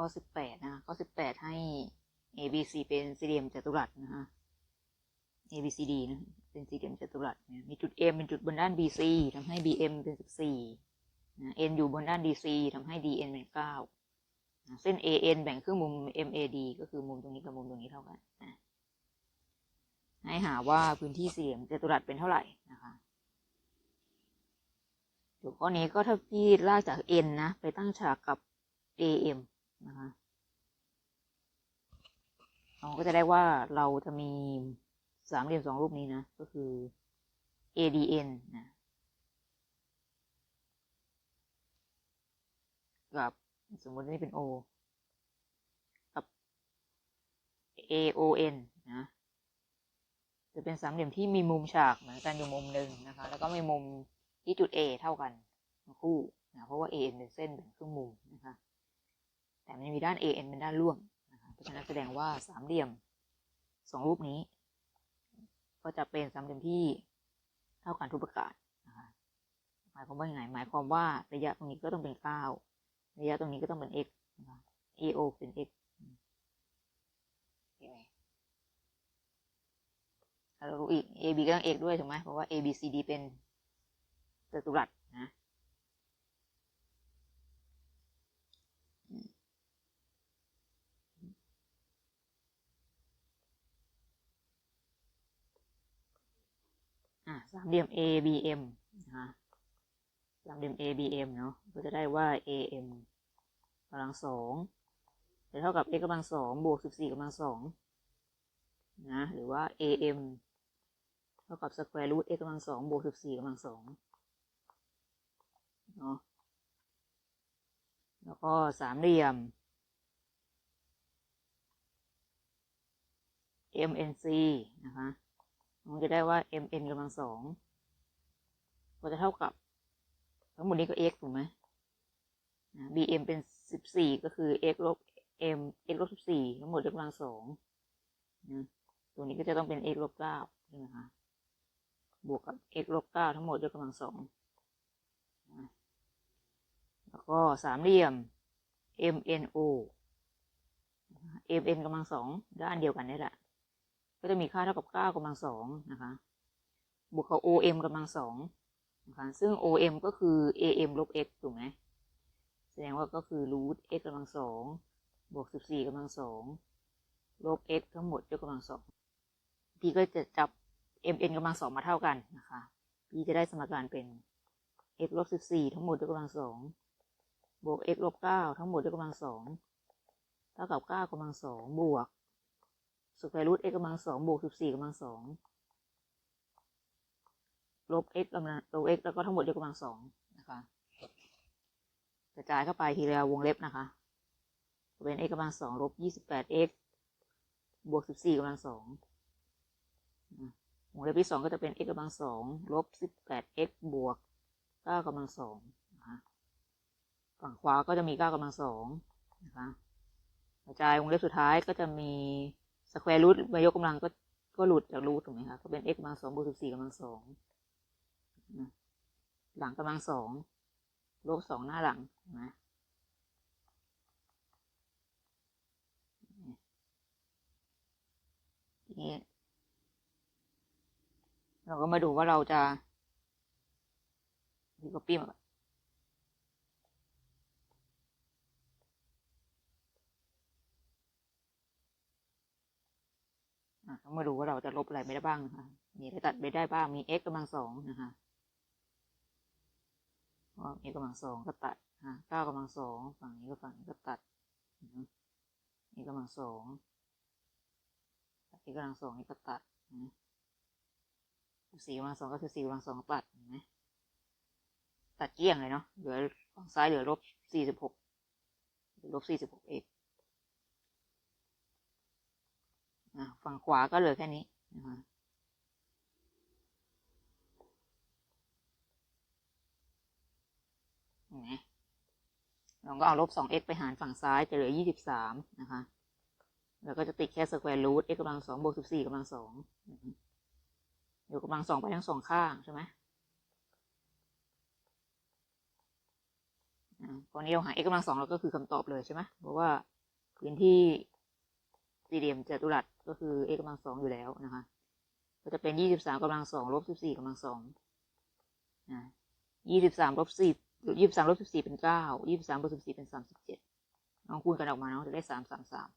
ข้อสิบแปดนะข้อสิบแปดให้ A B C เป็นสี่เหลี่ยมจัตุรัสนะฮะ A B C D นะเป็นสี่เหลี่ยมจัตุรัสมีจุด M เป็นจุดบนด้าน B C ทำให้ B M เป็นสิบสี่นะ N อยู่บนด้าน D C ทำให้ D N เป็นเก้านะเส้น A N แบ่งครึ่งมุม M A D ก็คือมุมตรงนี้กับมุมตรงนี้เท่ากันนะให้หาว่าพื้นที่สี่เหลี่ยมจัตุรัสเป็นเท่าไหร่นะคะเดี๋ยวข้อนี้ก็ถ้าพี่ลากจาก N นะ ไปตั้งฉากกับ A M นะคะเราก็จะได้ว่าเราจะมีสามเหลี่ยมสองรูปนี้นะ ก็คือ ADN นะกับสมมตินี่เป็น O กับ AON นะ จะเป็นสามเหลี่ยมที่มีมุมฉากเหมือนกันอยู่มุมหนึ่งนะคะ แล้วก็มีมุมที่จุด A เท่ากันคู่นะเพราะว่า AN เป็นเส้นเป็นครึ่งมุมนะคะ แต่มันมีด้าน AN เป็นด้านร่วมเพราะฉะนั้นแสดงว่าสามเหลี่ยมสองรูปนี้ ก็จะเป็นสามเหลี่ยมที่เท่ากันทุกประการนะคะหมายความว่าอย่างไรหมายความว่าระยะตรงนี้ก็ต้องเป็นเก้าระยะตรงนี้ก็ต้องเป็น x นะคะ AO เป็น x เห็นไหมเรารู้อีก AB ก็ต้อง x ด้วยถูกไหมเพราะว่า ABCD เป็นจัตุรัสนะ สามเหลี่ยม ABM นะคะสามเหลี่ยม ABM เนาะก็จะได้ว่า AM กำลังสองจะเท่ากับ x กำลังสองบวกสิบสี่กำลังสองนะหรือว่า AM เท่ากับ square root x กำลังสองบวกสิบสี่กำลังสองเนาะแล้วก็สามเหลี่ยม MNC นะคะ มันจะได้ว่า mn กำลังสองก็จะเท่ากับ ทั้งหมดนี้ก็ x ถูกไหม bm เป็นสิบสี่ก็คือ x ลบ m x ลบสิบสี่ทั้งหมดยกกำลังสองนะตัวนี้ก็จะต้องเป็น x ลบเก้าใช่ไหมคะบวกกับ x ลบเก้าทั้งหมดยกกำลังสองแล้วก็สามเหลี่ยม mno mn กำลังสองด้านเดียวกันนี่แหละ ก็จะมีค่าเท่ากับเก้ากำลังสองนะคะ บวกกับ OM กำลังสองนะคะ ซึ่ง OM ก็คือ AM ลบ x ถูกไหมแสดงว่าก็คือรูท x กำลังสองบวกสิบสี่กำลังสองลบ x ทั้งหมดยกกำลังสองพี่ก็จะจับ mn กำลังสองมาเท่ากันนะคะพี่จะได้สมการเป็น x ลบสิบสี่ทั้งหมดยกกำลังสองบวก x ลบเก้าทั้งหมดยกกำลังสองเท่ากับเก้ากำลังสองบวก สแควร์รูท x กำลังสองบวกสิบสี่กำลังสองลบ x กำลังลบ x แล้วก็ทั้งหมดยกกำลังสองนะคะ กระจายเข้าไปทีละวงเล็บนะคะ เป็น x กำลังสองลบยี่สิบแปด x บวกสิบสี่กำลังสองวงเล็บที่สองก็จะเป็น x กำลังสองลบสิบแปด x บวกเก้ากำลังสองนะคะฝั่งขวาก็จะมีเก้ากำลังสองนะคะ กระจายวงเล็บสุดท้ายก็จะมี สแควร์รูทมายกกำลังก็ก็หลุดจากรูทถูกไหมคะก็เป็น x กำลังสองบวกสิบสี่กำลังสองหลังกำลังสองลบสองหน้าหลังนะทีนี้เราก็มาดูว่าเราจะดีก็ปี้มา ต้องมาดูว่าเราจะลบอะไรไม่ได้บ้างนะคะมีอะไรตัดไปได้บ้าง มี x กำลังสองนะคะว่า x กำลังสองก็ตัดอะเก้ากำลังสองฝั่งนี้ก็ฝั่งนี้ก็ตัดนะ x กำลังสอง x กำลังสองนี่ก็ตัดนะสี่กำลังสองก็คือสี่กำลังสองตัดนไหมตัดเกี้ยงเลยเนาะ เหลือฝั่งซ้ายเหลือลบสี่สิบหกลบสี่สิบหก x อะ ฝั่งขวาก็เหลือแค่นี้นะคะเห็นไหมเราก็เอาลบสอง x ไปหารฝั่งซ้ายจะเหลือยี่สิบสามนะคะ แล้วก็จะติดแค่สแควร์รูท x กำลังสองบวกสิบสี่กำลังสองยกกำลังสองไปทั้งสองข้างใช่ไหมตอนนี้เราหา x กำลังสองเราก็คือคำตอบเลยใช่ไหมเพราะว่าพื้นที่ สี่เหลี่ยมจัตุรัสก็คือ x กำลังสองอยู่แล้วนะคะ ก็จะเป็นยี่สิบสามกำลังสองลบสิบสี่กำลังสองนะยี่สิบสามลบสี่ยี่สิบสามลบสิบสี่เป็นเก้ายี่สิบสามลบสิบสี่เป็นสามสิบเจ็ดลองคูณกันออกมาเนาะจะได้สามสามสาม